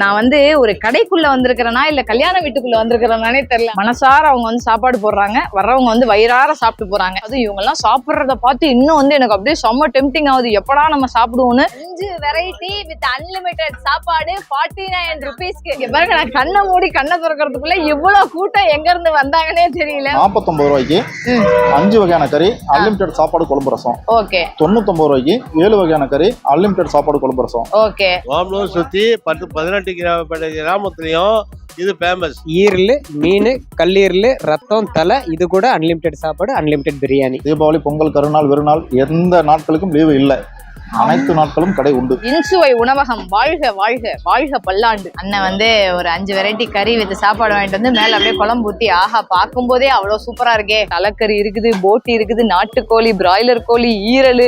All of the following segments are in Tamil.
நான் வந்து ஒரு கடைக்குள்ள வந்திருக்கிறேனா இல்ல கல்யாண வீட்டுக்குள்ள வந்திருக்கிறேனானே தெரியல. மனசார அவங்க வந்து சாப்பாடு போடுறாங்க. வர்றவங்க வந்து வயிறார சாப்பிட்டு போறாங்க. அது இவங்க எல்லாம் சாப்பிடுறத பார்த்து இன்னும் வந்து எனக்கு அப்படியே செம்ம டெம்டிங் ஆகுது. எப்படா நம்ம சாப்பிடுவோம்னு. அஞ்சு வெரைட்டி வித் அன்லிமிட்டெட் சாப்பாடு ஃபார்ட்டி நைன் ருபீஸ்க்கு இங்க பாருங்க நான் கண்ணை மூடி கண்ணை திறக்கிறதுக்குள்ள இவ்வளவு கூட்டம் எங்க இருந்து வந்தாங்கன்னே தெரியல. நாற்பத்தொம்பது ரூபாய்க்கு அஞ்சு வகையான கறி அன்லிமிட்டெட் சாப்பாடு குழம்பு ரசம். ஓகே. தொண்ணூத்தொம்பது ரூபாய்க்கு ஏழு வகையான கறி அன்லிமிட்டெட் சாப்பாடு குழம்பு ரசம். ஓகே. சுற்றி பத்து பதினெட்டு கிராமப்பட்ட கிராமத்துலேயும் இது ஃபேமஸ் ஈரல் மீன் கல்லீரல் ரத்தம் தலை இது கூட அன்லிமிட்டெட் சாப்பாடு அன்லிமிட்டெட் பிரியாணி. தீபாவளி பொங்கல் கருநாள் வெறுநாள் எந்த நாட்களுக்கும் லீவு இல்லை. அனைத்து நாட்களும் கடை உண்டு. இன்சுவை உணவகம் வாழ்க வாழ்க வாழ்க பல்லாண்டு. அண்ணன் வந்து ஒரு அஞ்சு வெரைட்டி கறி வித் சாப்பாடு வாங்கிட்டு வந்து மேல அப்படியே குழம்பு ஊத்தி ஆஹா பார்க்கும் போதே அவ்வளவு சூப்பரா இருக்கே. தலைக்கறி இருக்குது போட்டி இருக்குது நாட்டுக்கோழி பிராய்லர் கோழி ஈரல்.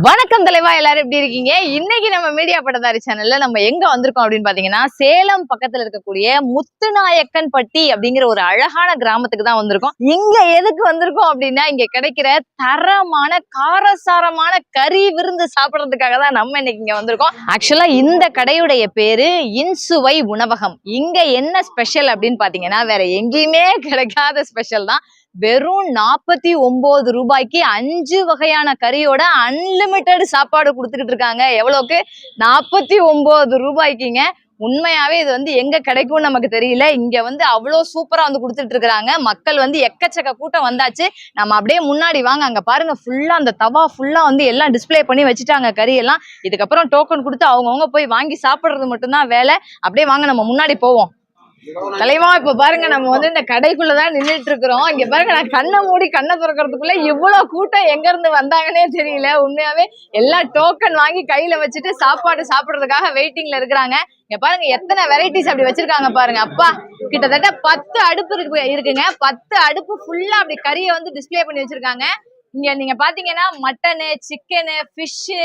வணக்கம் தலைவா எல்லாரும் எப்படி இருக்கீங்க? இன்னைக்கு நம்ம மீடியா பட்டதாரி சேனல்ல நம்ம எங்க வந்திருக்கோம் அப்படின்னு பாத்தீங்கன்னா சேலம் பக்கத்துல இருக்கக்கூடிய முத்துநாயக்கன் பட்டி அப்படிங்கிற ஒரு அழகான கிராமத்துக்கு தான் வந்திருக்கோம். இங்க எதுக்கு வந்திருக்கோம் அப்படின்னா இங்க கிடைக்கிற தரமான காரசாரமான கறி விருந்து சாப்பிடறதுக்காக தான் நம்ம இன்னைக்கு இங்க வந்திருக்கோம். ஆக்சுவலா இந்த கடையுடைய பேரு இன்சுவை உணவகம். இங்க என்ன ஸ்பெஷல் அப்படின்னு பாத்தீங்கன்னா வேற எங்கேயுமே கிடைக்காத ஸ்பெஷல் தான். வெறும் நாற்பத்தி ஒன்பது ரூபாய்க்கு அஞ்சு வகையான கறியோட அன்லிமிட்டெட் சாப்பாடு கொடுத்துக்கிட்டு இருக்காங்க. எவ்வளோக்கு நாற்பத்தி ஒன்பது ரூபாய்க்குங்க. உண்மையாவே இது வந்து எங்க கிடைக்கும்னு நமக்கு தெரியல. இங்க வந்து அவ்வளோ சூப்பரா வந்து கொடுத்துட்டு இருக்கிறாங்க மக்கள் வந்து எக்கச்சக்க கூட்டம் வந்தாச்சு. நம்ம அப்படியே முன்னாடி வாங்க. அங்க பாருங்க ஃபுல்லா அந்த தவா ஃபுல்லா வந்து எல்லாம் டிஸ்ப்ளே பண்ணி வச்சுட்டாங்க கறி எல்லாம். இதுக்கப்புறம் டோக்கன் கொடுத்து அவங்கவுங்க போய் வாங்கி சாப்பிடுறது மட்டும்தான் வேலை. அப்படியே வாங்க நம்ம முன்னாடி போவோம். தலைவா இப்ப பாருங்க நம்ம வந்து இந்த கடைக்குள்ளதான் நின்னுட்டு இருக்கிறோம். இங்க பாருங்க நான் கண்ணை மூடி கண்ணை திறக்கிறதுக்குள்ள இவ்வளவு கூட்டம் எங்க இருந்து வந்தாங்கன்னே தெரியல. உண்மையாவே எல்லாம் டோக்கன் வாங்கி கையில வச்சுட்டு சாப்பாடு சாப்பிடுறதுக்காக வெயிட்டிங்ல இருக்கிறாங்க. இங்க பாருங்க எத்தனை வெரைட்டிஸ் அப்படி வச்சிருக்காங்க பாருங்க. அப்பா கிட்டத்தட்ட பத்து அடுப்பு இருக்கு இருக்குங்க. பத்து அடுப்பு ஃபுல்லா அப்படி கறியை வந்து டிஸ்பிளே பண்ணி வச்சிருக்காங்க. இங்க நீங்க பாத்தீங்கன்னா மட்டனு சிக்கனு ஃபிஷ்ஷு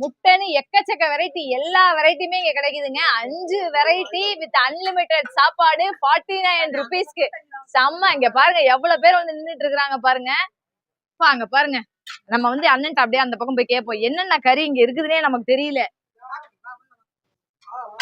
முட்டைன்னு எக்கச்சக்க வெரைட்டி எல்லா வெரைட்டியுமே இங்க கிடைக்குதுங்க. அஞ்சு வெரைட்டி வித் அன்லிமிட்டெட் சாப்பாடு ஃபார்ட்டி நைன் ருபீஸ்க்கு செம்ம இங்க பாருங்க எவ்வளவு பேர் வந்து நின்னுட்டு இருக்காங்க பாருங்க. அப்பா, அங்க பாருங்க. நம்ம வந்து அண்ணன் அப்படியே அந்த பக்கம் போய் கேட்போம் என்னென்ன கறி இங்க இருக்குதுன்னே நமக்கு தெரியல.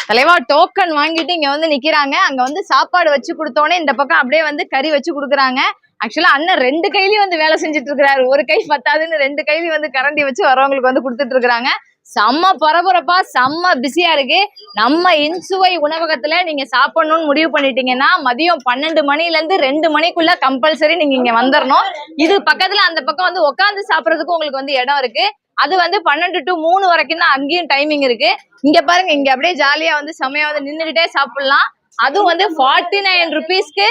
தலைவா டோக்கன் வாங்கிட்டு இங்க வந்து நிக்கிறாங்க. அங்க வந்து சாப்பாடு வச்சு கொடுத்தோடனே இந்த பக்கம் அப்படியே வந்து கறி வச்சு கொடுக்குறாங்க. ஆக்சுவலா அண்ணன் ரெண்டு கையிலயும் வந்து வேலை செஞ்சுட்டு இருக்கிறாரு ஒரு கை பத்தாதுன்னு ரெண்டு கையிலயும் வந்து கரண்டி வச்சு வரவங்களுக்கு வந்து கொடுத்துட்டு இருக்கிறாங்க செம்ம பரபரப்பா செம்ம பிஸியா இருக்கு. நம்ம இன்சுவை உணவகத்துல நீங்க சாப்பிடணும்னு முடிவு பண்ணிட்டீங்கன்னா மதியம் பன்னெண்டு மணில இருந்து ரெண்டு மணிக்குள்ள கம்பல்சரி நீங்க இங்க வந்துடணும் இது பக்கத்துல அந்த பக்கம் வந்து உட்காந்து சாப்பிடறதுக்கு உங்களுக்கு வந்து இடம் இருக்கு. அது வந்து பன்னெண்டு டு மூணு வரைக்கும் தான் அங்கேயும் டைமிங் இருக்கு. இங்க பாருங்க இங்க அப்படியே ஜாலியா வந்து செமையா வந்து நின்றுகிட்டே சாப்பிடலாம். அதுவும் வந்து ஃபார்ட்டி நைன் ருபீஸ்க்கு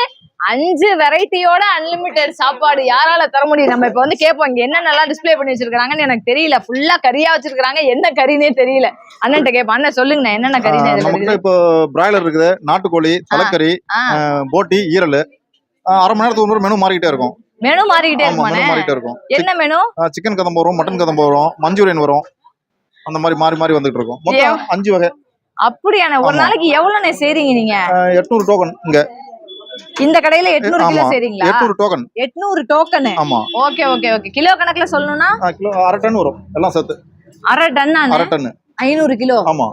அஞ்சு வெரைட்டியோட அன்லிமிட்டெட் சாப்பாடு யாரால தர முடியும். நம்ம இப்ப வந்து கேட்போம் இங்க என்னென்னலாம் டிஸ்ப்ளே பண்ணி வச்சிருக்காங்கன்னு எனக்கு தெரியல. ஃபுல்லா கறியா வச்சிருக்காங்க என்ன கறினே தெரியல. அண்ணன்ட்ட கேட்போம் அண்ணன் சொல்லுங்க என்னென்ன இருக்குது? இப்போ பிராய்லர் இருக்குது. நாட்டுக்கோழி தலைக்கறி போட்டி ஈரல். அரை மணி நேரத்துக்கு ஒரு மெனு மாறிக்கிட்டே இருக்கும். மெனு மாறிக்கிட்டே இருக்குமாண்ணே? மாறிக்கிட்டே இருக்கும். என்ன மெனு சிக்கன் கதம்பு வரும் மட்டன் கதம்பு வரும் மஞ்சூரியன் வரும். அந்த மாதிரி மாறி மாறி வந்துட்டு இருக்கும். மொத்தம் அஞ்சு வகை. அப்படியான ஒரு. நாளைக்கு எவ்வளவுண்ணே செய்றீங்க நீங்க? எட்நூறு டோக்கன் இங்க. இந்த கடையில எட்நூறு கிலோ ஆமா. செய்றீங்களா? எட்நூறு டோக்கன் எட்நூறு டோக்கனு ஆமா. Okay okay okay. கிலோ கணக்குல சொல்லணும்னா? கிலோ அரை டன் வரும். எல்லாம் சேர்த்து அரை டன் அரை டன். ஐநூறு கிலோ. ஆமா.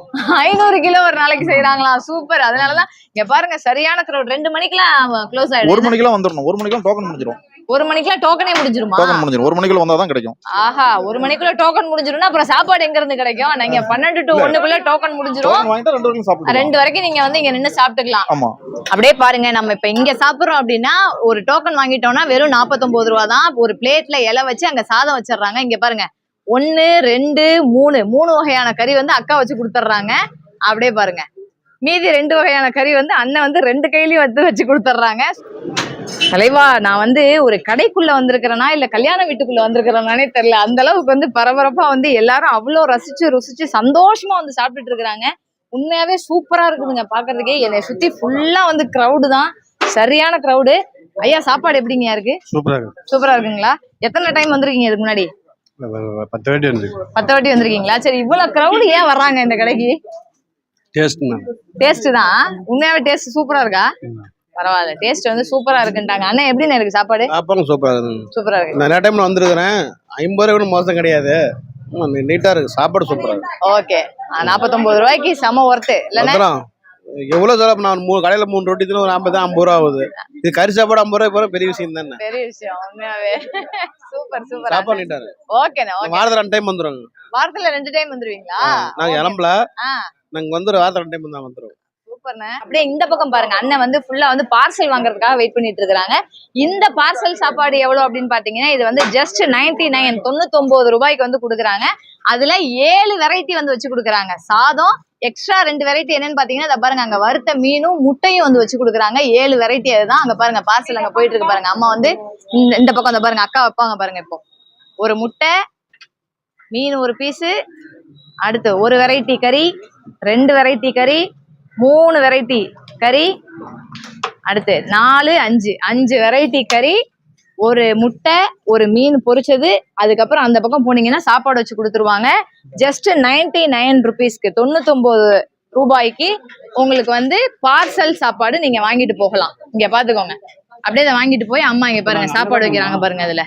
ஐநூறு கிலோ ஒரு நாளைக்கு செய்யறாங்களா சூப்பர். அதனாலதான் இங்க பாருங்க சரியான ரெண்டு மணிக்கெல்லாம் க்ளோஸ் ஒரு ஆயிடும் மணிக்கெல்லாம் வந்துடணும். ஒரு மணிக்கெல்லாம் டோக்கன் முடிஞ்சிடும். ஒரு மணிக்கெல்லாம் டோக்கனே முடிஞ்சிருமா? டோக்கன் முடிஞ்சிடும் ஒரு மணிக்குள்ள வந்தா தான் கிடைக்கும். ஆஹா ஒரு மணிக்குள்ள டோக்கன் முடிஞ்சிரும்னா அப்புறம் சாப்பாடு எங்க இருந்து கிடைக்கும்? நீங்க பன்னெண்டு டு. ஒண்ணுக்குள்ள டோக்கன் முடிஞ்சிரும். ரெண்டு வரைக்கும் நீங்க வந்து இங்க நின்னு சாப்பிட்டுக்கலாம். ஆமா. அப்படியே பாருங்க நம்ம இப்ப இங்க சாப்பிடுறோம் அப்படின்னா ஒரு டோக்கன் வாங்கிட்டோம்னா வெறும் 49 ரூபா தான். ஒரு பிளேட்ல இலை வச்சு அங்க சாதம் வச்சிடுறாங்க. இங்க பாருங்க. ஒன்னு ரெண்டு மூணு. மூணு வகையான கறி வந்து அக்கா வச்சு கொடுத்துட்றாங்க. அப்படியே பாருங்க. மீதி ரெண்டு வகையான கறி வந்து அண்ணன் வந்து ரெண்டு கையிலயும் வந்து வச்சு கொடுத்துட்றாங்க. தலைவா நான் வந்து ஒரு கடைக்குள்ள வந்திருக்கிறேனா இல்ல கல்யாண வீட்டுக்குள்ள வந்திருக்கிறேனானே தெரியல. அந்த அளவுக்கு வந்து பரபரப்பா வந்து எல்லாரும் அவ்வளோ ரசிச்சு ருசிச்சு சந்தோஷமா வந்து சாப்பிட்டுட்டு இருக்கிறாங்க. உண்மையாவே சூப்பரா இருக்குதுங்க பாக்குறதுக்கே. என்னை சுத்தி ஃபுல்லா வந்து crowd தான். சரியான crowd. ஐயா சாப்பாடு எப்படிங்க இருக்கு? சூப்பரா இருக்குங்களா? எத்தனை டைம் வந்திருக்கீங்க இதுக்கு முன்னாடி? பத்து வாட்டி வந்து பத்து வாட்டி வந்திருக்கீங்களா? சரி இவ்வளவு crowd ஏன் வர்றாங்க இந்த கடைக்கு? டேஸ்ட் தான். உண்மையாவே டேஸ்ட் சூப்பரா இருக்கா? பரவாயில்ல. டேஸ்ட் வந்து சூப்பரா இருக்குன்ட்டாங்க. அண்ணன் எப்படிண்ணே இருக்கு சாப்பாடு? சாப்பாடும் சூப்பராக இருக்குது சூப்பரா இருக்கு. நிறைய டைம் வந்திருக்கிறேன். ஐம்பது ரூபாய் மோசம் கிடையாது. நீட்டாக இருக்கு. சாப்பாடு சூப்பராக இருக்கு. ஓகே நாற்பத்தொன்பது ரூபாய்க்கு செம ஒர்த்து இல்லைன்னா அப்புறம் எவ்வளோ செலவு நான் மூணு கடையில் மூணு ரொட்டி தினம் ஒரு ஐம்பது ஐம்பது ரூபா ஆகுது. இது கறி சாப்பாடு ஐம்பது ரூபாய் போகிற பெரிய விஷயம் தானே. பெரிய விஷயம் உண்மையாவே. சூப்பர் சூப்பர் சாப்பாடு இருக்கு. ஓகேண்ணே ஓகே வாரத்தில் ரெண்டு டைம் வந்துடுவாங்க வாரத்துல ரெண்டு டைம் வந்துருவீங்களா? நாங்கள் கிளம்பல. ஆ. நாங்கள் வந்துடுற வாரத்தில் ரெண்டு டைம் தான் வந்துடுவோம் சூப்பர்ண்ணே அப்படியே இந்த பக்கம் பாருங்க. அண்ணன் வந்து ஃபுல்லா வந்து பார்சல் வாங்குறதுக்காக வெயிட் பண்ணிட்டு இருக்காங்க இந்த பார்சல் சாப்பாடு எவ்வளவு அப்படின்னு பாத்தீங்கன்னா இது வந்து ஜஸ்ட் நைன்டி நைன் தொண்ணூத்தொன்பது ரூபாய்க்கு வந்து கொடுக்குறாங்க. அதுல ஏழு வெரைட்டி வந்து வச்சு கொடுக்குறாங்க. சாதம் எக்ஸ்ட்ரா ரெண்டு வெரைட்டி என்னன்னு பாத்தீங்கன்னா பாருங்க அங்க வறுத்த மீனும் முட்டையும் வந்து வச்சு கொடுக்குறாங்க. ஏழு வெரைட்டி அதுதான். அங்க பாருங்க பார்சல் அங்க போயிட்டு இருக்கு பாருங்க. அம்மா வந்து இந்த இந்த பக்கம் அந்த பாருங்க அக்கா வைப்பாங்க பாருங்க இப்போ. ஒரு முட்டை மீன் ஒரு பீஸு அடுத்து ஒரு வெரைட்டி கறி ரெண்டு வெரைட்டி கறி மூணு வெரைட்டி கறி அடுத்து நாலு அஞ்சு. அஞ்சு வெரைட்டி கறி ஒரு முட்டை ஒரு மீன் பொரிச்சது. அதுக்கப்புறம் அந்த பக்கம் போனீங்கன்னா சாப்பாடு வச்சு கொடுத்துருவாங்க. ஜஸ்ட் நைன்டி நைன் ருபீஸ்க்கு தொண்ணூத்தொம்பது ரூபாய்க்கு உங்களுக்கு வந்து பார்சல் சாப்பாடு நீங்க வாங்கிட்டு போகலாம். இங்க பாத்துக்கோங்க. அப்படியே இதை வாங்கிட்டு போய் அம்மா இங்க பாருங்க சாப்பாடு வைக்கிறாங்க பாருங்க அதுல.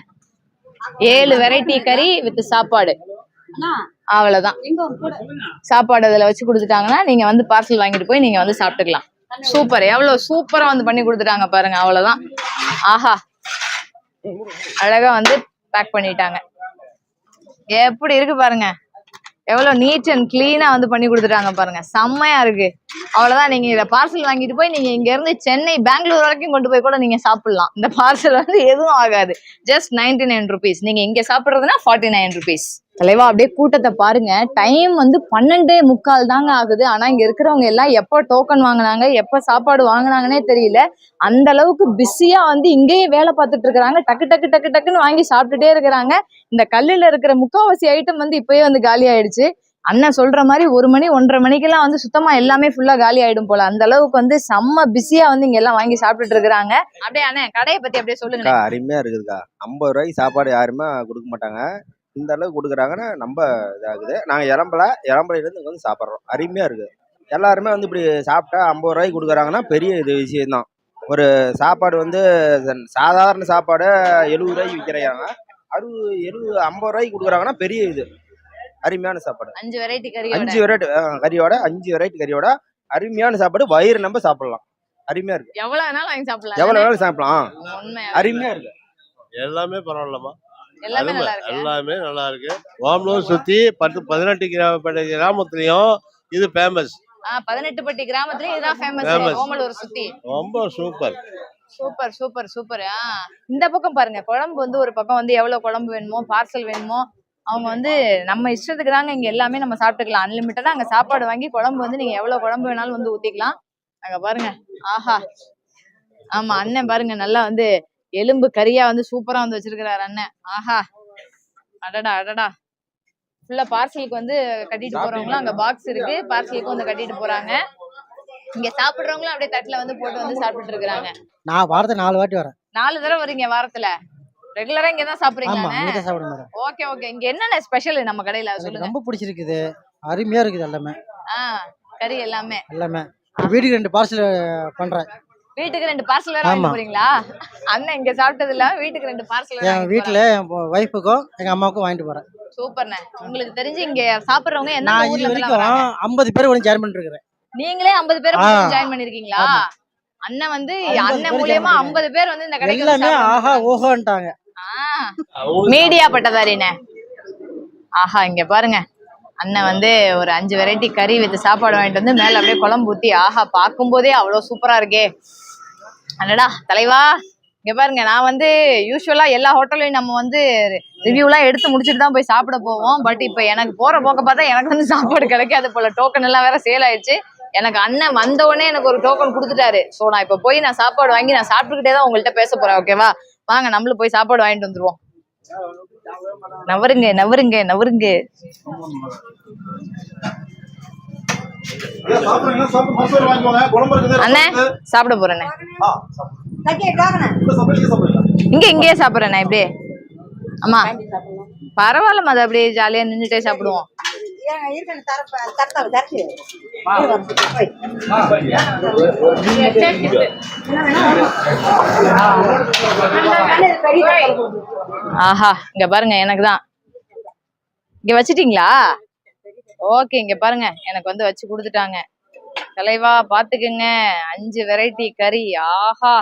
ஏழு வெரைட்டி கறி வித் சாப்பாடு. அவ்வளவுதான். சாப்பாடு அதில் வச்சு கொடுத்துட்டாங்கன்னா நீங்க வந்து பார்சல் வாங்கிட்டு போய் நீங்க வந்து சாப்பிட்டுக்கலாம். சூப்பர். எவ்வளவு சூப்பரா வந்து பண்ணி கொடுத்துட்டாங்க பாருங்க அவ்வளவுதான். ஆஹா. அழகா வந்து பேக் பண்ணிட்டாங்க. எப்படி இருக்கு பாருங்க. எவ்வளவு நீட் அண்ட் கிளீனா வந்து பண்ணி கொடுத்துட்டாங்க பாருங்க. செம்மையா இருக்கு. அவ்வளவுதான். நீங்க இதை பார்சல் வாங்கிட்டு போய் நீங்க இங்க இருந்து சென்னை பெங்களூர் வரைக்கும் கொண்டு போய் கூட நீங்க சாப்பிடலாம். இந்த பார்சல் வந்து எதுவும் ஆகாது. ஜஸ்ட் நைன்டி நைன் ருபீஸ் நீங்க இங்க சாப்பிடுறதுனா ஃபார்ட்டி நைன் ருபீஸ் தலைவா அப்படியே கூட்டத்தை பாருங்க. டைம் வந்து பன்னெண்டே முக்கால் தாங்க ஆகுது. ஆனா இங்க இருக்கிறவங்க எல்லாம் எப்போ டோக்கன் வாங்குனாங்க எப்ப சாப்பாடு வாங்குனாங்கன்னே தெரியல. அந்த அளவுக்கு பிஸியா வந்து இங்கேயே வேலை பார்த்துட்டு இருக்கிறாங்க. டக்கு டக்கு டக்கு டக்குன்னு வாங்கி சாப்பிட்டுட்டே இருக்கிறாங்க. இந்த கல்லுல இருக்கிற முக்காவாசி ஐட்டம் வந்து இப்பயே வந்து காலி ஆயிடுச்சு. அண்ணன் சொல்ற மாதிரி ஒரு மணி ஒன்றரை மணிக்கெல்லாம் வந்து சுத்தமா எல்லாமே ஃபுல்லா காலி ஆயிடும் போல. அந்த அளவுக்கு வந்து செம்ம பிஸியா வந்து இங்க எல்லாம் வாங்கி சாப்பிட்டுட்டு இருக்கிறாங்க. அப்படியே அண்ணன் கடையை பத்தி அப்படியே சொல்லுங்க. அருமையா இருக்குதுக்கா. ஐம்பது ரூபாய்க்கு சாப்பாடு யாருமே கொடுக்க மாட்டாங்க. இந்த அளவுக்கு கொடுக்குறாங்கன்னா ரொம்ப இதாகுது. நாங்கள் இளம்பல இளம்பலையிலேருந்து இங்கே வந்து சாப்பிட்றோம். அருமையா இருக்குது எல்லாருமே வந்து இப்படி சாப்பிட்டா ஐம்பது ரூபாய்க்கு கொடுக்குறாங்கன்னா பெரிய இது விஷயம்தான். ஒரு சாப்பாடு வந்து சாதாரண சாப்பாடு எழுபது ரூபாய்க்கு விற்கிறாங்க அறுபது எழுபது ஐம்பது ரூபாய்க்கு கொடுக்குறாங்கன்னா பெரிய இது. அருமையான சாப்பாடு. அஞ்சு வெரைட்டி கறியோட. அஞ்சு வெரைட்டி கறியோட அஞ்சு வெரைட்டி கறியோட அருமையான சாப்பாடு. வயிறு நம்ம சாப்பிடலாம். அருமையா இருக்கு. எவ்வளவு வேணாலும் வாங்கி சாப்பிடலாம். எவ்வளவு வேணாலும் சாப்பிடலாம். உண்மை அருமையா இருக்கு. எல்லாமே பரவாயில்லம்மா. எல்லாமே அருமை. நல்லா இருக்கு? எல்லாமே நல்லா இருக்கு. ஓமலூர் சுத்தி பத்து பதினெட்டு கிராமப்பட்ட கிராமத்துலயும் இது ஃபேமஸ் ஆஹ் பதினெட்டு பட்டி கிராமத்துலயும் இதுதான் ஃபேமஸ் Famous. ஓமலூர் சுத்தி. ரொம்ப சூப்பர். Super super super. ஆ இந்த பக்கம் பாருங்க. குழம்பு வந்து ஒரு பக்கம் வந்து எவ்வளவு குழம்பு வேணுமோ பார்சல் வேணுமோ அவங்க வந்து நம்ம இஷ்டத்துக்கு தாங்க இங்க எல்லாமே நம்ம சாப்பிட்டுக்கலாம். அன்லிமிட்டடா அங்க சாப்பாடு வாங்கி குழம்பு வந்து நீங்க எவ்வளவு குழம்பு வேணாலும் வந்து ஊத்திக்கலாம். அங்க பாருங்க. ஆஹா. ஆமா அண்ணன் பாருங்க நல்லா வந்து எலும்பு கறியா வந்து சூப்பரா வந்து வச்சிருக்கிறாரு அண்ணன். ஆஹா. அடடா அடடா. ஃபுல்லா பார்சலுக்கு வந்து கட்டிட்டு போறவங்களும் அங்க பாக்ஸ் இருக்கு. பார்சலுக்கு வந்து கட்டிட்டு போறாங்க. இங்க சாப்பிடுறவங்களும் அப்படியே தட்டுல வந்து போட்டு வந்து சாப்பிட்டுட்டு இருக்காங்க நான் வாரத்துக்கு நாலு வாட்டி வரேன். நாலு தடவை வரீங்க வாரத்துல? ரெகுலரா இங்க தான் சாப்பிடுறீங்க ஆமா இங்கே தான் சாப்பிட மேடம். ஓகே ஓகே இங்க என்னென்ன ஸ்பெஷல் நம்ம கடையில சொல்லுங்க. ரொம்ப பிடிச்சிருக்குது. அருமையா இருக்குது எல்லாமே. ஆ கறி எல்லாமே. எல்லாமே. வீட்டுக்கு ரெண்டு பார்சல் பண்றேன். வீட்டுக்கு ரெண்டு பார்சல் வேற. போறீங்களா? அண்ணன் இங்க சாப்பிட்டது இல்ல வீட்டுக்கு ரெண்டு பார்சல் என் வீட்டுல என் ஒய்ஃபுக்கும் எங்க அம்மாவுக்கும் வாங்கிட்டு போறேன். சூப்பர்ண்ணே. உங்களுக்கு தெரிஞ்சு இங்க சாப்பிடுறவங்க என்ன நான் இது ஊர்ல இருந்து வரைக்கும் வராங்க? ஐம்பது பேர் கூட ஜாயின் பண்ணிருக்கிறேன். நீங்களே 50 பேர் ஆ. ஜாயின் பண்ணிருக்கீங்களா? ஆமா. அண்ணன் வந்து 50 அண்ணன் பேர் மூலியமா join 50 பேர் வந்து இந்த கடைக்கு வந்து எல்லாமே சாப்பிட ஆஹா. ஓஹோன்ட்டாங்க. ஆ மீடியா பட்டதாரிண்ணே ஆஹா இங்க பாருங்க. அண்ணன் வந்து ஒரு அஞ்சு வெரைட்டி கறி வித்து சாப்பாடு வாங்கிட்டு வந்து மேல அப்படியே குழம்பு ஊத்தி ஆஹா பார்க்கும் போதே அவ்வளவு சூப்பரா இருக்கே. அடடா தலைவா இங்க பாருங்க நான் வந்து யூஸ்வலா எல்லா ஹோட்டல்லையும் நம்ம வந்து ரிவ்யூலாம் எடுத்து முடிச்சுட்டு தான் போய் சாப்பிட போவோம். பட் இப்போ எனக்கு போற போக்க பார்த்தா எனக்கு வந்து சாப்பாடு கிடைக்காது போல. டோக்கன் எல்லாம் வேற சேல் ஆயிடுச்சு. எனக்கு அண்ணன் வந்த உடனே எனக்கு ஒரு டோக்கன் கொடுத்துட்டாரு. ஸோ நான் இப்போ போய் நான் சாப்பாடு வாங்கி நான் சாப்பிட்டுக்கிட்டே தான் உங்கள்கிட்ட பேச போறேன் ஓகேவா வாங்க நம்மளும் போய் சாப்பாடு வாங்கிட்டு வந்துருவோம். நவருங்க நவருங்க நவருங்க. அண்ணே. சாப்பிட போறேண்ணே. இங்க இங்கேயே சாப்பிடுறேண்ணே இப்படியே. அம்மா பரவாயில்லம்மா அது அப்படியே ஜாலியா நின்றுட்டே சாப்பிடுவோம். ஆஹா இங்க பாருங்க எனக்கு தான் இங்க வச்சிட்டீங்களா? ஓகே இங்க பாருங்க எனக்கு வந்து வச்சு கொடுத்துட்டாங்க. தலைவா பாத்துக்குங்க. அஞ்சு வெரைட்டி கறி. ஆஹா.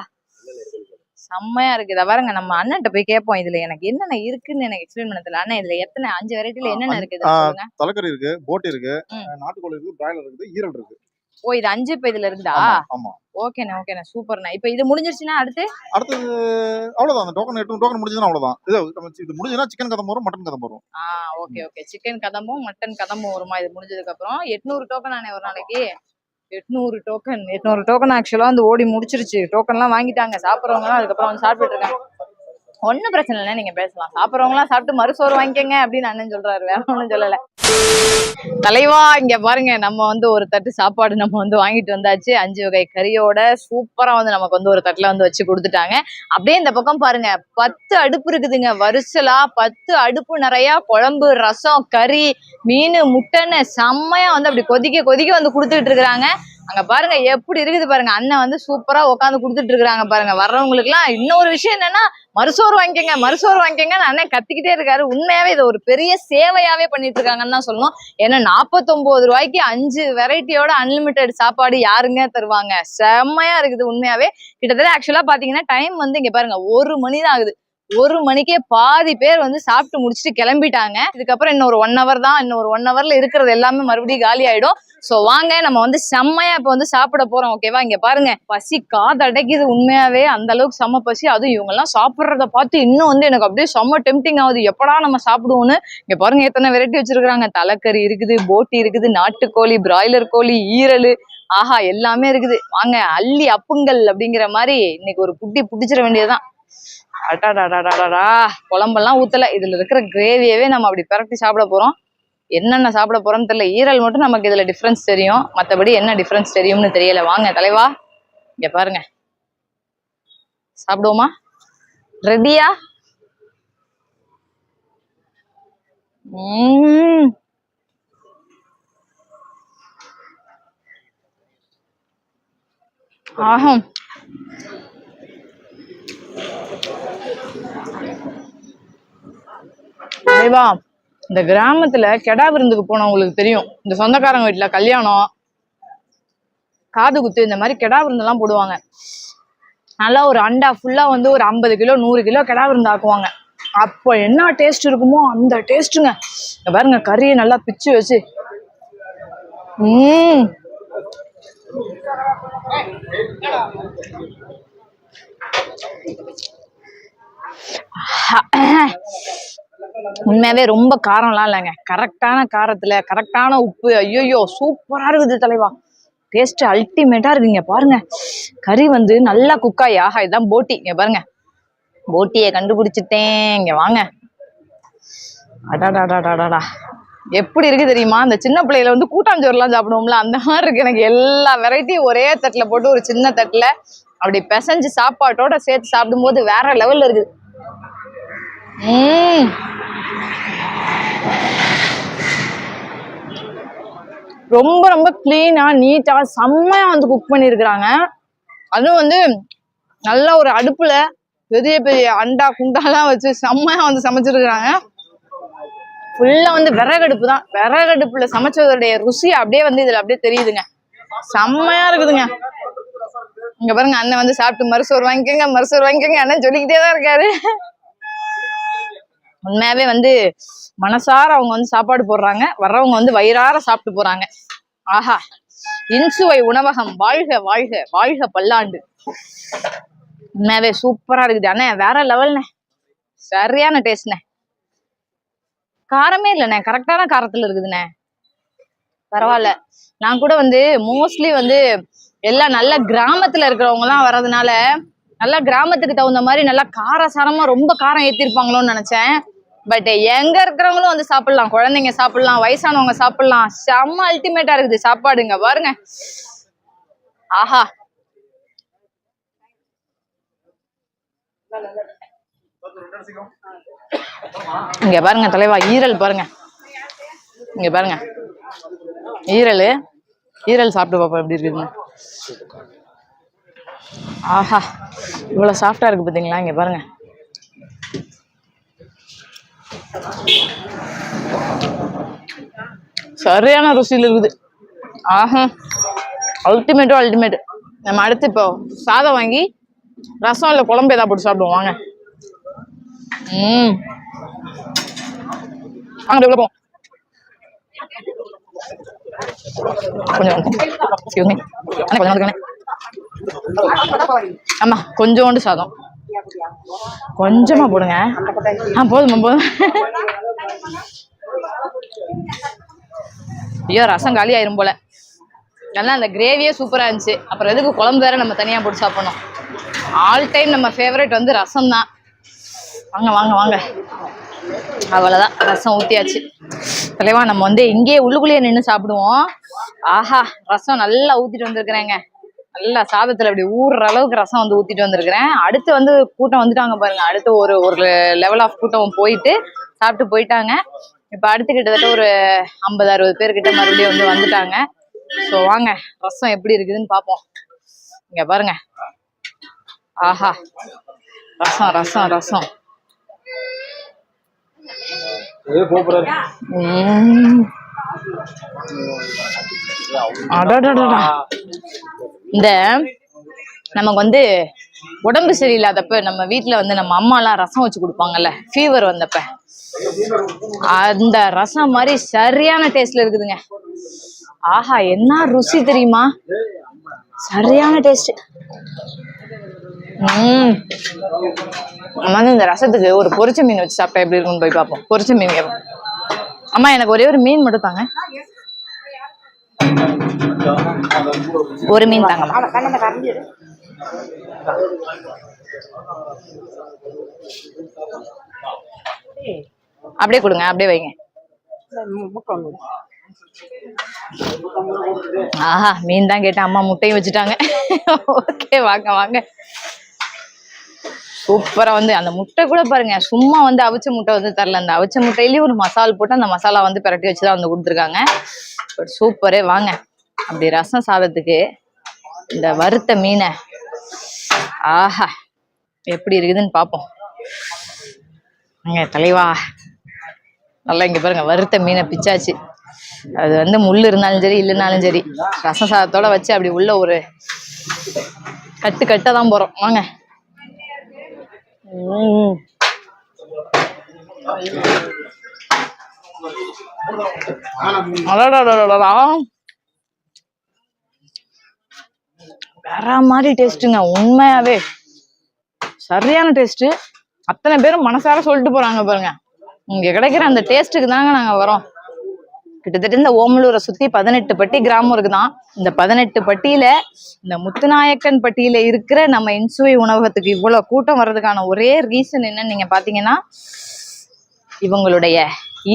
செம்மையா இருக்கு. இத பாருங்க நம்ம அண்ணன்ட்ட போய் கேட்போம் இதுல எனக்கு என்னென்ன இருக்குன்னு எனக்கு எக்ஸ்பிளைன் பண்ண தெரியல. அண்ணன் இதுல எத்தனை அஞ்சு வெரைட்டில என்னென்ன இருக்கு இதை ஆ. சொல்லுங்க. தலைக்கறி இருக்கு போட்டி இருக்கு. நாட்டுக்கோழி இருக்கு பிராய்லர் இருக்குது ஈரல் இருக்கு. ஓ இது அஞ்சு இப்ப இதுல இருந்தா ஆமா ஓகேண்ணே ஓகேண்ணே. சூப்பர்ண்ணே. இப்ப இது முடிஞ்சிருச்சுன்னா அடுத்து? அடுத்தது அவ்வளவுதான். அந்த டோக்கன் எட்டு டோக்கன் முடிஞ்சதுன்னா அவ்வளவுதான். இது இது முடிஞ்சதுன்னா சிக்கன் கதம் வரும் மட்டன் கதம் வரும் ஆ ஓகே ஓகே. சிக்கன் கதம்பும் மட்டன் கதம்பும் வருமா? இது முடிஞ்சதுக்கு அப்புறம்? எட்நூறு டோக்கன் ஆனே ஒரு நாளைக்கு? எட்நூறு டோக்கன் எட்நூறு டோக்கன் ஆக்சுவலா வந்து ஓடி முடிச்சிருச்சு. டோக்கன்லாம் வாங்கிட்டாங்க. சாப்பிட்றவங்க அதுக்கப்புறம் வந்து சாப்பிட்டுட்டு இருக்காங்க. ஒன்றும் பிரச்சனை இல்லை நீங்க பேசலாம். சாப்பிட்றவங்களாம் சாப்பிட்டு மறுசோறு வாங்கிக்கங்க அப்படின்னு அண்ணன் சொல்றாரு. வேற ஒன்றும் சொல்லல. தலைவா இங்க பாருங்க நம்ம வந்து ஒரு தட்டு சாப்பாடு நம்ம வந்து வாங்கிட்டு வந்தாச்சு. அஞ்சு வகை கறியோட சூப்பரா வந்து நமக்கு வந்து ஒரு தட்டுல வந்து வச்சு கொடுத்துட்டாங்க. அப்படியே இந்த பக்கம் பாருங்க பத்து அடுப்பு இருக்குதுங்க. வரிசலா பத்து அடுப்பு நிறைய. குழம்பு ரசம் கறி மீன் முட்டைன்னு செம்மையா வந்து அப்படி கொதிக்க கொதிக்க வந்து கொடுத்துட்டு இருக்கிறாங்க. அங்க பாருங்க எப்படி இருக்குது பாருங்க. அண்ணன் வந்து சூப்பரா உட்காந்து கொடுத்துட்டு இருக்காங்க பாருங்க. வர்றவங்களுக்கு எல்லாம் இன்னொரு விஷயம் என்னன்னா மறுசோறு வாங்கிக்கங்க மறுசோறு வாங்கிக்கங்க அண்ணன் கத்திக்கிட்டே இருக்காரு. உண்மையாவே இதை ஒரு பெரிய சேவையாவே பண்ணிட்டு இருக்காங்கன்னு தான் சொல்லணும். ஏன்னா நாற்பத்தொன்பது ரூபாய்க்கு அஞ்சு வெரைட்டியோட அன்லிமிட்டெட் சாப்பாடு யாருங்க தருவாங்க? செம்மையா இருக்குது உண்மையாவே. கிட்டத்தட்ட ஆக்சுவலா பாத்தீங்கன்னா டைம் வந்து இங்க பாருங்க ஒரு மணி தான் ஆகுது. ஒரு மணிக்கே பாதி பேர் வந்து சாப்பிட்டு முடிச்சுட்டு கிளம்பிட்டாங்க. இதுக்கப்புறம் இன்னொரு ஒன் ஹவர் தான். இன்னொரு ஒன் ஹவர்ல இருக்கிறது எல்லாமே மறுபடியும் காலி ஆயிடும். சோ வாங்க நம்ம வந்து செம்மையா இப்ப வந்து சாப்பிட போறோம் ஓகேவா இங்க பாருங்க. பசி காதடைக்குது உண்மையாவே. அந்த அளவுக்கு செம்ம பசி. அதுவும் இவங்க எல்லாம் சாப்பிடுறத பார்த்து இன்னும் வந்து எனக்கு அப்படியே செம்ம டெம்டிங் ஆகுது. எப்படா நம்ம சாப்பிடுவோம்னு? இங்க பாருங்க எத்தனை வெரைட்டி வச்சிருக்காங்க தலைக்கறி இருக்குது போட்டி இருக்குது நாட்டுக்கோழி பிராய்லர் கோழி ஈரல். ஆஹா எல்லாமே இருக்குது. வாங்க அள்ளி அப்புங்கள் அப்படிங்கிற மாதிரி இன்னைக்கு ஒரு புட்டி புடிச்சிட வேண்டியதுதான். அடாடாடாடாடா குழம்பெல்லாம் ஊத்தல. இதுல இருக்கிற கிரேவியவே நம்ம அப்படி பிரட்டி சாப்பிட போறோம். என்னென்ன சாப்பிட போறோம்னு தெரியல. ஈரல் மட்டும் நமக்கு இதுல டிஃபரன்ஸ் தெரியும். மத்தபடி என்ன டிஃபரன்ஸ் தெரியும்னு தெரியல. வாங்க தலைவா. இங்க பாருங்க. சாப்பிடுவோமா? ரெடியா உம் ஆஹம். தலைவா இந்த கிராமத்துல கெடா விருந்துக்கு போனவங்களுக்கு தெரியும். இந்த சொந்தக்காரங்க வீட்டுல கல்யாணம் காது குத்து இந்த மாதிரி கெடா விருந்தெல்லாம் போடுவாங்க. நல்லா ஒரு அண்டா ஃபுல்லா வந்து ஒரு ஐம்பது கிலோ நூறு கிலோ கெடா விருந்து ஆக்குவாங்க அப்போ என்ன டேஸ்ட் இருக்குமோ அந்த டேஸ்ட்டுங்க பாருங்க கறியை நல்லா பிச்சு வச்சு. உம் உண்மையாவே ரொம்ப காரம்லாம் இல்லைங்க. கரெக்டான காரத்துல கரெக்டான உப்பு ஐயோயோ சூப்பரா இருக்குது தலைவா. டேஸ்ட் அல்டிமேட்டா இருக்குங்க பாருங்க. கறி வந்து நல்லா குக்காய் ஆஹா இதுதான் போட்டி. இங்க பாருங்க. போட்டியை கண்டுபிடிச்சிட்டேன். இங்க வாங்க. அடாடாடாடாடா எப்படி இருக்கு தெரியுமா? அந்த சின்ன பிள்ளையில வந்து கூட்டாஞ்சோறுலாம் சாப்பிடுவோம்ல அந்த மாதிரி இருக்கு எனக்கு எல்லா வெரைட்டியும் ஒரே தட்டுல போட்டு ஒரு சின்ன தட்டுல அப்படி பிசைஞ்சு சாப்பாட்டோட சேர்த்து சாப்பிடும்போது வேற லெவல்ல இருக்குது. ரொம்ப ரொம்ப கிளீனா நீட்டா செம்மையா வந்து குக் பண்ணியிருக்கிறாங்க அதுவும் வந்து நல்ல ஒரு அடுப்புல பெரிய பெரிய அண்டா குண்டாலாம் வச்சு செம்மையா வந்து சமைச்சிருக்கிறாங்க. ஃபுல்லா வந்து விறகடுப்பு தான். விறகடுப்புல சமைச்சதோடைய ருசி அப்படியே வந்து இதுல அப்படியே தெரியுதுங்க. செம்மையா இருக்குதுங்க. இங்க பாருங்க அண்ணன் வந்து சாப்பிட்டு மறுசோறு வாங்கிக்கோங்க மறுசோறு வாங்கிக்கோங்க அண்ணன் சொல்லிக்கிட்டே தான் இருக்காரு. உண்மையாவே வந்து மனசார அவங்க வந்து சாப்பாடு போடுறாங்க. வர்றவங்க வந்து வயிறார சாப்பிட்டு போறாங்க. ஆஹா. இன்சுவை உணவகம். வாழ்க வாழ்க வாழ்க பல்லாண்டு. உண்மையாவே சூப்பரா இருக்குது. அண்ணே வேற லெவல்ண்ணே சரியான டேஸ்ட்ண்ணே காரமே இல்லைண்ணே. கரெக்டான காரத்துல இருக்குதுண்ணே. பரவாயில்ல. நான் கூட வந்து மோஸ்ட்லி வந்து எல்லாம் நல்ல கிராமத்துல இருக்கிறவங்க எல்லாம் வர்றதுனால நல்லா கிராமத்துக்கு தகுந்த மாதிரி நல்லா காரசாரமா ரொம்ப காரம் ஏத்திருப்பாங்களோன்னு நினைச்சேன். பட் எங்க இருக்கிறவங்களும் வந்து சாப்பிடலாம். குழந்தைங்க சாப்பிடலாம் வயசானவங்க சாப்பிடலாம். செம்ம அல்டிமேட்டா இருக்குது சாப்பாடுங்க. பாருங்க. ஆஹா. இங்க பாருங்க தலைவா ஈரல் பாருங்க. இங்க பாருங்க. ஈரல். ஈரல் சாப்பிட்டு பாப்போம் எப்படி இருக்குதுன்னு ஆஹா. இவ்வளவு சாஃப்டா இருக்கு பாத்தீங்களா? இங்க பாருங்க. சரியான ருசியில் இருக்குது. ஆஹா. அல்டிமேட்டோ அல்டிமேட் நம்ம அடுத்து இப்போ சாதம் வாங்கி ரசம் இல்லை குழம்பு ஏதாவது போட்டு சாப்பிடுவோம். வாங்க. ம். வாங்க எவ்வளோ போவோம் கொஞ்சம் கொஞ்சம். ஆமா கொஞ்சோண்டு சாதம். கொஞ்சமா போடுங்க. ஆ போதும் போதும். ஐயோ ரசம் காலி ஆயிரும் போல. நல்லா அந்த கிரேவியே சூப்பரா இருந்துச்சு. அப்புறம் எதுக்கு குழம்பு வேற நம்ம தனியா போட்டு சாப்பிடணும். ஆல் டைம் நம்ம ஃபேவரட் வந்து ரசம் தான் வாங்க வாங்க வாங்க. அவ்வளவுதான். ரசம் ஊத்தியாச்சு. தலைவா நம்ம வந்து இங்கேயே உள்ளுக்குள்ளேயே நின்று சாப்பிடுவோம். ஆஹா ரசம் நல்லா ஊத்திட்டு வந்திருக்கிறேங்க. நல்லா சாதத்துல அப்படி ஊறுற அளவுக்கு ரசம் வந்து ஊத்திட்டு வந்திருக்கிறேன். அடுத்து வந்து கூட்டம் வந்துட்டாங்க பாருங்க. அடுத்து ஒரு ஒரு லெவல் ஆஃப் கூட்டம் போயிட்டு சாப்பிட்டு போயிட்டாங்க. இப்ப அடுத்து கிட்டத்தட்ட ஒரு ஐம்பது அறுபது பேர் கிட்ட மறுபடியும் வந்து வந்துட்டாங்க. ஸோ வாங்க ரசம் எப்படி இருக்குதுன்னு பார்ப்போம் இங்க பாருங்க. ஆஹா. ரசம் ரசம் ரசம். உம். இந்த நமக்கு வந்து உடம்பு சரியில்லாதப்ப நம்ம வீட்டுல வந்து நம்ம அம்மாலாம் ரசம் வச்சு கொடுப்பாங்கல்ல ஃபீவர் வந்தப்ப. அந்த ரசம் மாதிரி சரியான டேஸ்ட்ல இருக்குதுங்க. ஆஹா என்ன ருசி தெரியுமா? சரியான டேஸ்ட் உம் நம்ம வந்து இந்த ரசத்துக்கு ஒரு பொரிச்ச மீன் வச்சு சாப்பிட்டா எப்படி இருக்கும்னு போய் பார்ப்போம். பொரிச்ச மீன் கேட்போம். அம்மா எனக்கு ஒரே ஒரு மீன் மட்டும் தாங்க. ஒரு மீன் தாங்கம்மா அப்படியே கொடுங்க அப்படியே வைங்க. ஆஹா மீன் தான் கேட்டேன். அம்மா முட்டையும் வச்சுட்டாங்க. ஓகே வாங்க வாங்க. சூப்பரா வந்து அந்த முட்டை கூட பாருங்க. சும்மா வந்து அவிச்ச முட்டை வந்து தரல. அந்த அவிச்ச முட்டையிலயும் ஒரு மசால் போட்டு அந்த மசாலா வந்து பிரட்டி வச்சுதான் வந்து கொடுத்துருக்காங்க. பட் சூப்பரே. வாங்க. அப்படி ரசம் சாதத்துக்கு இந்த வறுத்த மீனை. ஆஹா. எப்படி இருக்குதுன்னு பார்ப்போம் அங்க தலைவா. நல்லா இங்க பாருங்க. வறுத்த மீனை பிச்சாச்சு. அது வந்து முள் இருந்தாலும் சரி இல்லைனாலும் சரி. ரசம் சாதத்தோட வச்சு அப்படி உள்ள ஒரு கட்டு கட்ட தான் போறோம். வாங்க. உம். வேற மாதிரி டேஸ்ட்டுங்க உண்மையாவே. சரியான டேஸ்ட் அத்தனை பேரும் மனசார சொல்லிட்டு போறாங்க பாருங்க. இங்க கிடைக்கிற அந்த டேஸ்ட்டுக்கு தாங்க நாங்க வரோம் கிட்டத்தட்ட இந்த ஓமலூரை சுத்தி பதினெட்டு பட்டி கிராமம் இருக்குதான். இந்த பதினெட்டு பட்டியில இந்த முத்துநாயக்கன் பட்டியில இருக்கிற நம்ம இன்சுவை உணவகத்துக்கு இவ்வளவு கூட்டம் வர்றதுக்கான ஒரே ரீசன் என்னன்னு நீங்க பாத்தீங்கன்னா இவங்களுடைய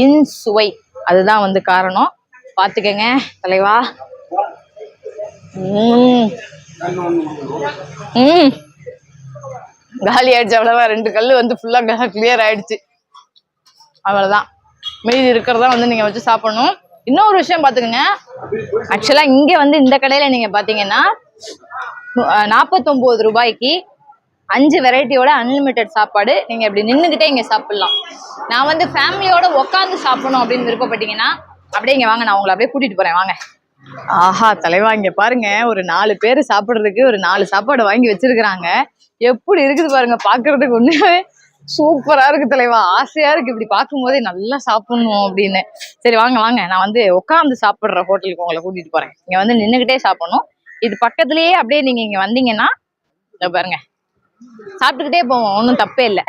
இன்சுவை. அதுதான் வந்து காரணம். பாத்துக்கங்க தலைவா. உம் உம் காலி ஆயிடுச்சு அவ்வளவுதான் ரெண்டு கல் வந்து ஃபுல்லா கிளியர் ஆயிடுச்சு. அவ்வளவுதான். மீதி இருக்கிறதா வந்து நீங்க வச்சு சாப்பிடணும். இன்னொரு விஷயம் பாத்துக்கோங்க ஆக்சுவலா இங்க வந்து இந்த கடையில நீங்க பாத்தீங்கன்னா நாற்பத்தொன்பது ரூபாய்க்கு அஞ்சு வெரைட்டியோட அன்லிமிட்டெட் சாப்பாடு நீங்க இப்படி நின்னுகிட்டே இங்க சாப்பிடலாம். நான் வந்து ஃபேமிலியோட உட்காந்து சாப்பிடணும் அப்படின்னு விருப்பப்பட்டீங்கன்னா அப்படியே இங்க வாங்க நான் உங்களை அப்படியே கூட்டிட்டு போறேன். வாங்க. ஆஹா தலைவா இங்க பாருங்க. ஒரு நாலு பேர் சாப்பிடுறதுக்கு ஒரு நாலு சாப்பாடு வாங்கி வச்சிருக்கிறாங்க. எப்படி இருக்குது பாருங்க பாக்குறதுக்கு ஒண்ணு சூப்பரா இருக்கு தலைவா. ஆசையா இருக்கு. இப்படி பார்க்கும்போதே நல்லா சாப்பிடணும் அப்படின்னு. சரி வாங்க வாங்க. நான் வந்து உட்காந்து சாப்பிடுற ஹோட்டலுக்கு உங்களை கூட்டிட்டு போறேன். இங்க வந்து நின்னுகிட்டே சாப்பிடணும். இது பக்கத்துலயே அப்படியே நீங்க இங்க வந்தீங்கன்னா பாருங்க. சாப்பிட்டுக்கிட்டே போவோம். ஒன்றும் தப்பே இல்லை.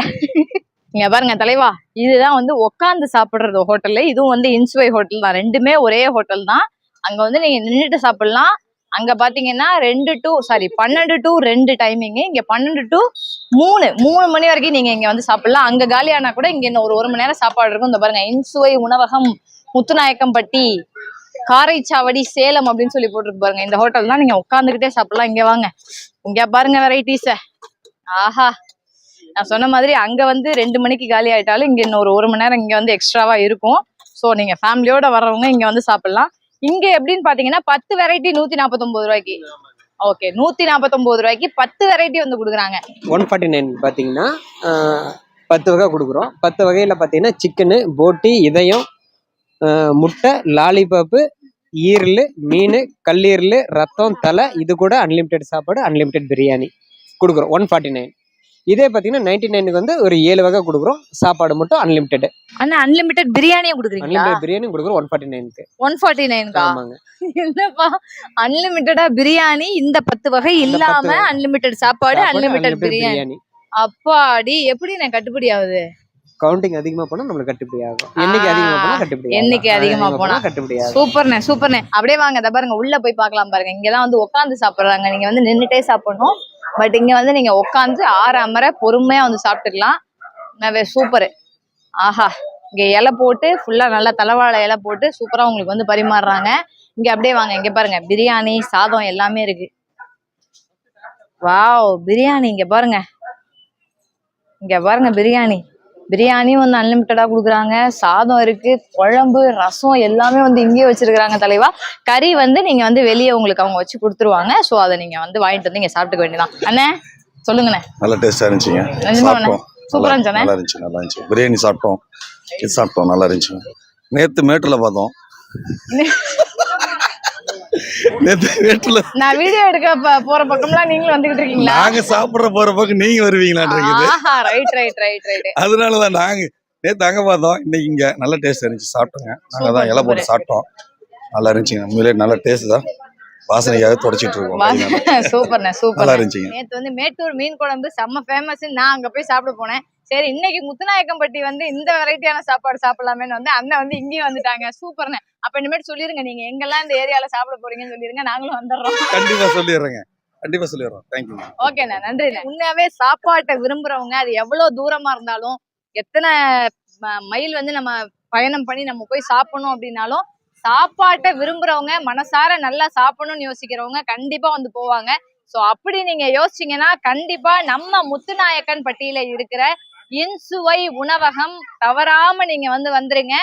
இங்க பாருங்க தலைவா. இதுதான் வந்து உட்காந்து சாப்பிடுறது ஹோட்டலு. இதுவும் வந்து இன்சுவை ஹோட்டல் தான். ரெண்டுமே ஒரே ஹோட்டல் தான். அங்க வந்து நீங்க நின்றுட்டு சாப்பிடலாம். அங்க பாத்தீங்கன்னா ரெண்டு டு சாரி பன்னெண்டு டு ரெண்டு டைமிங் இங்க பன்னெண்டு டு மூணு மூணு மணி வரைக்கும் நீங்க இங்க வந்து சாப்பிடலாம். அங்க காலியானா கூட இங்க இன்னும் ஒரு ஒரு மணி நேரம் சாப்பாடு இருக்கும். இந்த பாருங்க இன்சுவை உணவகம் முத்துநாயக்கம்பட்டி காரைச்சாவடி சேலம் அப்படின்னு சொல்லி போட்டிருக்கு பாருங்க. இந்த ஹோட்டல் தான் நீங்க உட்காந்துக்கிட்டே சாப்பிடலாம். இங்க வாங்க. இங்க பாருங்க வெரைட்டிஸ ஆஹா. நான் சொன்ன மாதிரி அங்க வந்து ரெண்டு மணிக்கு காலி ஆயிட்டாலும் இங்க இன்னும் ஒரு ஒரு மணி நேரம் இங்க வந்து எக்ஸ்ட்ராவா இருக்கும். ஸோ நீங்க ஃபேமிலியோட வர்றவங்க இங்க வந்து சாப்பிடலாம். இங்க எப்படின்னு பாத்தீங்கன்னா பத்து வெரைட்டி நூத்தி நாற்பத்தொன்பது ரூபாய்க்கு. ஓகே நூத்தி நாற்பத்தொன்பது ரூபாய்க்கு பத்து வெரைட்டி வந்து கொடுக்குறாங்க. ஒன் ஃபார்ட்டி நைன் பார்த்தீங்கன்னா பத்து வகை கொடுக்குறோம். பத்து வகையில் பார்த்தீங்கன்னா சிக்கனு போட்டி இதயம் முட்டை லாலிபாப்பு ஈரல் மீன் கல்லீரல் ரத்தம் தலை இது கூட அன்லிமிட்டெட் சாப்பாடு அன்லிமிட்டெட் பிரியாணி கொடுக்குறோம். ஒன் ஃபார்ட்டி நைன் இதே பார்த்தீங்கன்னா நைன்டி நைனுக்கு வந்து ஒரு ஏழு வகை கொடுக்குறோம். சாப்பாடு மட்டும் அன்லிமிட்டெட் அண்ணா அன்லிமிட்டெட் பிரியாணியும் கொடுக்குறீங்களா? அன்லிமிட்டெட் பிரியாணி கொடுக்குறோம். ஒன் ஃபார்ட்டி நைனுக்கு ஒன் ஃபார்ட்டி நைன்கா ஆமாங்க. என்னப்பா? அன்லிமிட்டடா பிரியாணி இந்த பத்து வகை இல்லாம அன்லிமிட்டெட் சாப்பாடு அன்லிமிட்டெட் பிரியாணி. அப்பாடி எப்படி நான் கட்டுப்படி ஆகுது? கவுண்டிங் அதிகமா போனா நம்மளுக்கு கட்டுப்படி ஆகும். எண்ணிக்கை அதிகமா போனா கட்டுப்படி. எண்ணிக்கை அதிகமா போனா. கட்டுப்படி ஆகும். சூப்பர்ண்ணே சூப்பர்ண்ணே. அப்படியே வாங்க பாருங்க உள்ள போய் பார்க்கலாம் பாருங்க. இங்கெல்லாம் வந்து உட்காந்து சாப்பிடுறாங்க. நீங்க வந்து நின்னுட்டே சாப்பிடணும். பட் இங்க வந்து நீங்க உட்காந்து ஆற அமர பொறுமையா வந்து சாப்பிட்டுக்கலாம். சூப்பர் ஆஹா இங்க இலை போட்டு ஃபுல்லா நல்லா தலைவாழை இலை போட்டு சூப்பரா உங்களுக்கு வந்து பரிமாறுறாங்க. இங்க அப்படியே வாங்க இங்க பாருங்க பிரியாணி சாதம் எல்லாமே இருக்கு. வாவ் பிரியாணி இங்க பாருங்க. இங்க பாருங்க பிரியாணி. பிரியாணியும் வந்து அன்லிமிட்டடா கொடுக்குறாங்க. சாதம் இருக்கு குழம்பு ரசம் எல்லாமே வந்து இங்கேயே வச்சிருக்காங்க தலைவா. கறி வந்து நீங்க வந்து வெளியே உங்களுக்கு அவங்க வச்சு கொடுத்துருவாங்க. ஸோ அதை நீங்க வந்து வாங்கிட்டு வந்து இங்க சாப்பிட்டுக்க வேண்டியதான் அண்ணே சொல்லுங்கண்ணே. நல்ல டேஸ்டா இருந்துச்சுங்க. நிஜமாண்ணே சாப்பிட்டோம். சூப்பரா நல்லா இருந்துச்சு நல்லா இருந்துச்சு. பிரியாணி சாப்பிட்டோம். இது சாப்பிட்டோம் நல்லா இருந்துச்சுங்க. நேத்து மேட்டுல பார்த்தோம். நான் வீடியோ எடுக்க ப- போற பக்கம்லாம் நீங்களும் வந்துகிட்டு இருக்கீங்களா? நாங்க சாப்பிடுற போற பக்கம் நீங்க ஆஹா ரைட் ரைட் ரைட் ரைட் அதனாலதான் நாங்க நேத்து அங்க பார்த்தோம் இன்னைக்கு இங்க நல்ல டேஸ்ட் இருந்துச்சு சாப்பிட்டோங்க. நாங்க தான் இலை போட்டு சாப்பிட்டோம். நல்லா இருந்துச்சுங்க உண்மையிலே நல்ல டேஸ்ட் தான். வாசனைக்காக தொடச்சிட்டு இருக்கோம். சூப்பர்ண்ணே நல்லா சூப்பர் இருந்துச்சுங்க. நேத்து வந்து மேட்டூர் மீன் குழம்பு செம்ம ஃபேமஸ் நான் அங்க போய் சாப்பிட போனேன். சரி இன்னைக்கு முத்துநாயக்கம்பட்டி வந்து இந்த வெரைட்டியான சாப்பாடு சாப்பிடலாமேன்னு வந்து அண்ணன் வந்து இங்கேயும் வந்துட்டாங்க. சூப்பர்ண்ணே. அப்ப இனிமேட்டு சொல்லிருங்க நீங்க எங்கெல்லாம் இந்த ஏரியால சாப்பிட போறீங்கன்னு சொல்லிருங்க நாங்களும் வந்துடுறோம். கண்டிப்பா சொல்லிடுறேங்க. கண்டிப்பா சொல்லிடுறோம். தேங்க்யூ ஓகேண்ணே நன்றிண்ணே. உண்மையாவே சாப்பாட்டை விரும்புறவங்க அது எவ்வளவு தூரமா இருந்தாலும் எத்தனை மைல் வந்து நம்ம பயணம் பண்ணி நம்ம போய் சாப்பிடணும் அப்படின்னாலும் சாப்பாட்டை விரும்புறவங்க மனசார நல்லா சாப்பிடணும்னு யோசிக்கிறவங்க கண்டிப்பா வந்து போவாங்க. சோ அப்படி நீங்க யோசிச்சீங்கன்னா கண்டிப்பா நம்ம முத்துநாயக்கன் பட்டியல இருக்கிற இன்சுவை உணவகம் தவறாம நீங்க வந்து வந்துருங்க.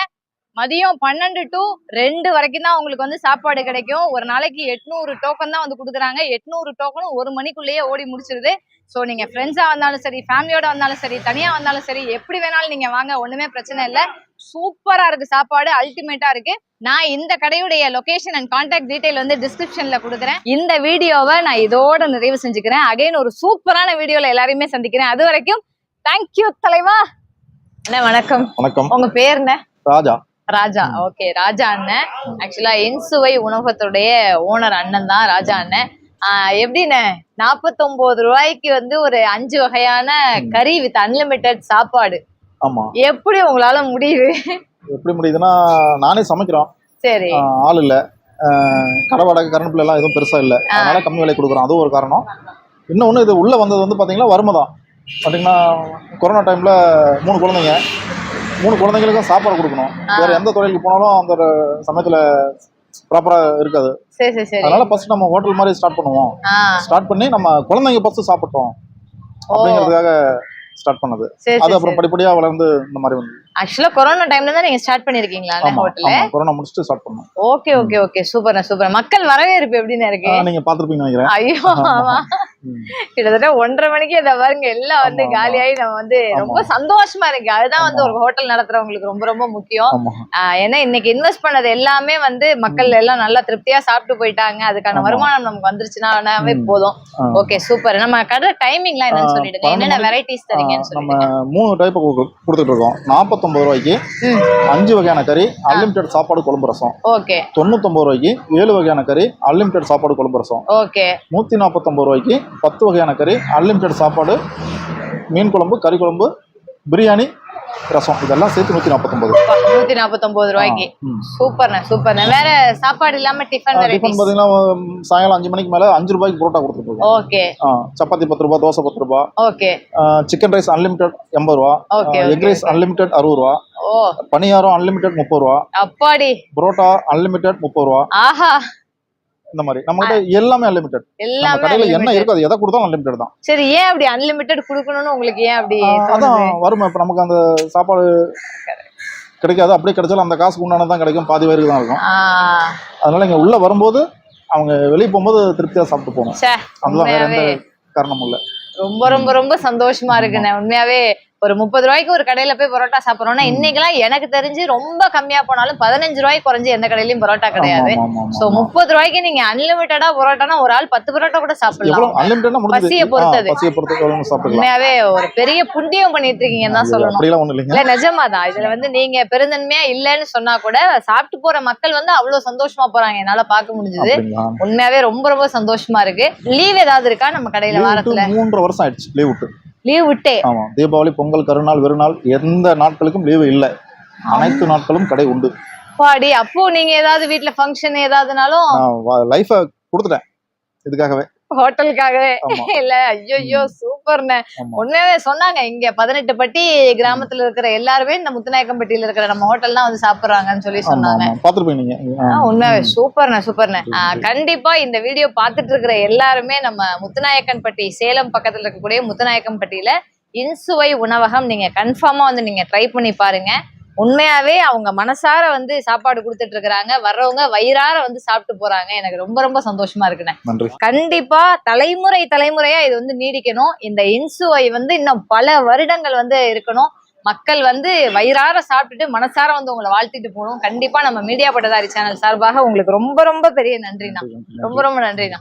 மதியம் பன்னெண்டு டு ரெண்டு வரைக்கும் தான் உங்களுக்கு வந்து சாப்பாடு கிடைக்கும். ஒரு நாளைக்கு எட்நூறு டோக்கன் தான் வந்து கொடுக்குறாங்க. எட்நூறு டோக்கனும் ஒரு மணிக்குள்ளேயே ஓடி முடிச்சிருது. ஸோ நீங்க ஃப்ரெண்ட்ஸா வந்தாலும் சரி ஃபேமிலியோட வந்தாலும் சரி தனியா வந்தாலும் சரி எப்படி வேணாலும் நீங்க வாங்க ஒண்ணுமே பிரச்சனை இல்லை. சூப்பரா இருக்கு சாப்பாடு அல்டிமேட்டா இருக்கு. நான் இந்த கடையுடைய லொகேஷன் அண்ட் கான்டாக்ட் டீடைல் வந்து டிஸ்கிரிப்ஷன்ல கொடுக்குறேன். இந்த வீடியோவை நான் இதோட நிறைவு செஞ்சுக்கிறேன். அகைன் ஒரு சூப்பரான வீடியோல எல்லாரையுமே சந்திக்கிறேன். அது வரைக்கும் தேங்க்யூ தலைவா. அண்ணா வணக்கம். வணக்கம். உங்க பேர் என்ன? ராஜா. ராஜா ஓகே ராஜா அண்ணன். ஆக்சுவலா இன்சுவை உணவகத்துடைய ஓனர் அண்ணன் தான் ராஜா அண்ணன். ஆஹ் எப்படிண்ணே நாற்பத்தொன்பது ரூபாய்க்கு வந்து ஒரு அஞ்சு வகையான கறி வித் அன்லிமிட்டெட் சாப்பாடு. ஆமா. எப்படி உங்களால முடியுது? எப்படி முடியுதுன்னா நானே சமைக்கிறோம். சரி. ஆள் இல்ல. கடை வாடகை கரண்ட் எல்லாம் எதுவும் பெருசா இல்ல. அதனால கம்மி விலை கொடுக்குறோம். அதுவும் ஒரு காரணம். இன்னொன்னு இது உள்ள வந்தது வந்து பாத்தீங்கன்னா வறுமை தான். பாத்தீங்கன்னா கொரோனா டைம்ல மூணு குழந்தைங்க. மூணு குழந்தைங்களுக்கும் சாப்பாடு கொடுக்கணும். வேற எந்த தொழிலுக்கு போனாலும் அந்த சமயத்துல ப்ராப்பரா இருக்காது. சரி சரி சரி. அதனால ஃபர்ஸ்ட் நம்ம ஹோட்டல் மாதிரி ஸ்டார்ட் பண்ணுவோம். ஸ்டார்ட் பண்ணி நம்ம குழந்தைங்க ஃபர்ஸ்ட் சாப்பிட்டோம். அப்படிங்கிறதுக்காக ஸ்டார்ட் பண்ணது. அது அப்புறம் படிப்படியா வளர்ந்து இந்த மாதிரி வந்து. ஆக்சுவலா கொரோனா டைம்ல தான் நீங்க ஸ்டார்ட் பண்ணிருக்கீங்களா ஹோட்டல்ல கொரோனா முடிச்சுட்டு ஸ்டார்ட் பண்ணோம். Okay okay okay super super மக்கள் வரவேற்பு எப்படின்னு இருக்கு? நீங்க பாத்திருப்பீங்கன்னு நினைக்கிறேன். ஐயோ. கிட்டத்தட்ட ஒன்றரை மணிக்கு இதை பாருங்க எல்லாம் வந்து. காலியாகி நம்ம வந்து ரொம்ப. சந்தோஷமா இருக்கு. அதுதான் வந்து. ஒரு ஹோட்டல் நடத்துறவங்களுக்கு ரொம்ப ரொம்ப முக்கியம். ஏன்னா இன்னைக்கு இன்வெஸ்ட் பண்ணது எல்லாமே வந்து மக்கள் எல்லாம் நல்லா திருப்தியா சாப்பிட்டு போயிட்டாங்க. அதுக்கான. வருமானம் நமக்கு வந்துருச்சுன்னாவே. போதும். Okay super. நம்ம கடை டைமிங்லாம் என்னன்னு சொல்லிடுங்க. என்னென்ன வெரைட்டிஸ் தரீங்கன்னு சொல்லிடுங்க. மூணு டைப் கொடுத்துட்டு இருக்கோம். நாற்பத்தொன்பது ரூபாய்க்கு. அஞ்சு வகையான கறி அன்லிமிட்டெட் சாப்பாடு குழம்பு ரசம். ஓகே. தொண்ணூத்தொன்பது ரூபாய்க்கு ஏழு வகையான கறி அன்லிமிட்டெட் சாப்பாடு குழம்பு ரசம். ஓகே. நூற்றி நாற்பத்தொம்பது ரூபாய்க்கு பத்து வகையான கறி அன்லிமிட்டெட் சாப்பாடு மீன் குழம்பு கறி குழம்பு பிரியாணி ரசம். இதெல்லாம் சேர்த்து நூற்றி நாற்பத்தொம்பது நூத்தி நாற்பத்தொன்பது ரூபாய்க்கு. சூப்பர்ண்ணே சூப்பர்ண்ணே. வேற சாப்பாடு இல்லாம டிஃபன் டிஃபன் உம், சாயங்காலம் அஞ்சு மணிக்கு மேலே அஞ்சு ரூபாய்க்கு புரோட்டா கொடுத்துட்டு இருக்கோம் ஓகே சப்பாத்தி பத்து ரூபா தோசை பத்து ரூபா. ஓகே. சிக்கன் ரைஸ் அன்லிமிட்டெட் எண்பது ரூபா. எக் ரைஸ் அன்லிமிட்டெட் அறுபது ரூபா. பணியாரம் அன்லிமிட்டெட் முப்பது ரூபா. அப்பாடி. புரோட்டா அன்லிமிட்டெட் முப்பது ரூபா. ஆஹா. இந்த மாதிரி. நம்மகிட்ட எல்லாமே அன்லிமிட்டெட் நம்ம எல்லாமே கடையில என்ன. இருக்கோ அது எதை கொடுத்தாலும் அன்லிமிட்டெட் தான். சரி ஏன் அப்படி அன்லிமிட்டெட் குடுக்கணும்னு உங்களுக்கு ஏன் அப்படி அதான்? வறுமை. இப்ப நமக்கு அந்த சாப்பாடு கிடைக்காது. அப்படியே கிடைச்சாலும் அந்த காசுக்கு உண்டானது தான் கிடைக்கும். பாதி பேருக்கு தான் இருக்கும். அதனால இங்க உள்ள வரும்போது அவங்க வெளியே போகும்போது திருப்தியா சாப்பிட்டு போகணும். அதுதான் வேற எந்த காரணமும் இல்லை. ரொம்ப ரொம்ப ரொம்ப சந்தோஷமா இருக்குண்ணே. உண்மையாவே ஒரு முப்பது ரூபாய்க்கு ஒரு கடையில போய் பரோட்டா சாப்பிடுறோம்னா இன்னைக்கெல்லாம் எனக்கு தெரிஞ்சு ரொம்ப கம்மியா போனாலும் பதினஞ்சு ரூபாய்க்கு குறைஞ்சு எந்த கடையிலயும் பரோட்டா கிடையாது. சோ. முப்பது ரூபாய்க்கு நீங்க அன்லிமிட்டடா பரோட்டானா ஒரு ஆள் பத்து பரோட்டா கூட சாப்பிடலாம். பசியை பொறுத்தது. உண்மையாவே ஒரு பெரிய புண்ணியம் பண்ணிட்டு இருக்கீங்கன்னு தான் சொல்லணும். இல்ல நிஜமாதான். இதுல வந்து நீங்க பெருந்தன்மையா இல்லைன்னு சொன்னா கூட சாப்பிட்டு போற மக்கள் வந்து அவ்வளவு சந்தோஷமா போறாங்க. என்னால பார்க்க முடிஞ்சது. உண்மையாவே ரொம்ப ரொம்ப சந்தோஷமா இருக்கு. லீவ் ஏதாவது இருக்கா நம்ம கடையில வாரத்துல? மூன்றரை வருஷம் ஆயிடுச்சு. லீவ் விட்டு. லீவ் விட்டே. ஆமா தீபாவளி பொங்கல் கருநாள் வெறுநாள் எந்த நாட்களுக்கும் லீவு இல்லை. அனைத்து நாட்களும் கடை உண்டு. பாடி அப்போ நீங்க ஏதாவது வீட்ல ஃபங்க்ஷன் ஏதாவதுனாலும் லைஃபை கொடுத்துட்டேன். இதுக்காகவே. ஹோட்டலுக்காகவே. இல்ல ஐயோ சூப்பர்ண்ணே ஆமா. உண்மையாவே சொன்னாங்க இங்க பதினெட்டு பட்டி கிராமத்துல இருக்கிற எல்லாருமே இந்த முத்துநாயக்கம்பட்டியில இருக்கிற நம்ம ஹோட்டல் தான் வந்து சாப்பிடுறாங்கன்னு சொல்லி சொன்னாங்க. உண்மையாவே. சூப்பர்ண்ணே சூப்பர்ண்ணே கண்டிப்பா இந்த வீடியோ பார்த்துட்டு இருக்கிற எல்லாருமே நம்ம முத்துநாயக்கன்பட்டி சேலம் பக்கத்துல இருக்கக்கூடிய முத்துநாயக்கன்பட்டியில இன்சுவை உணவகம் நீங்க கன்ஃபார்மா வந்து நீங்க ட்ரை பண்ணி பாருங்க. உண்மையாவே அவங்க மனசார வந்து சாப்பாடு கொடுத்துட்டு இருக்கிறாங்க. வர்றவங்க வயிறார வந்து சாப்பிட்டு போறாங்க. எனக்கு ரொம்ப ரொம்ப சந்தோஷமா இருக்குண்ணே. கண்டிப்பா தலைமுறை தலைமுறையா இது வந்து நீடிக்கணும். இந்த இன்சுவை வந்து இன்னும் பல வருடங்கள் வந்து இருக்கணும். மக்கள் வந்து வயிறார சாப்பிட்டுட்டு மனசார வந்து உங்களை வாழ்த்திட்டு போகணும். கண்டிப்பா நம்ம மீடியா பட்டதாரி சேனல் சார்பாக உங்களுக்கு ரொம்ப ரொம்ப பெரிய நன்றிண்ணா. ரொம்ப ரொம்ப நன்றிண்ணா.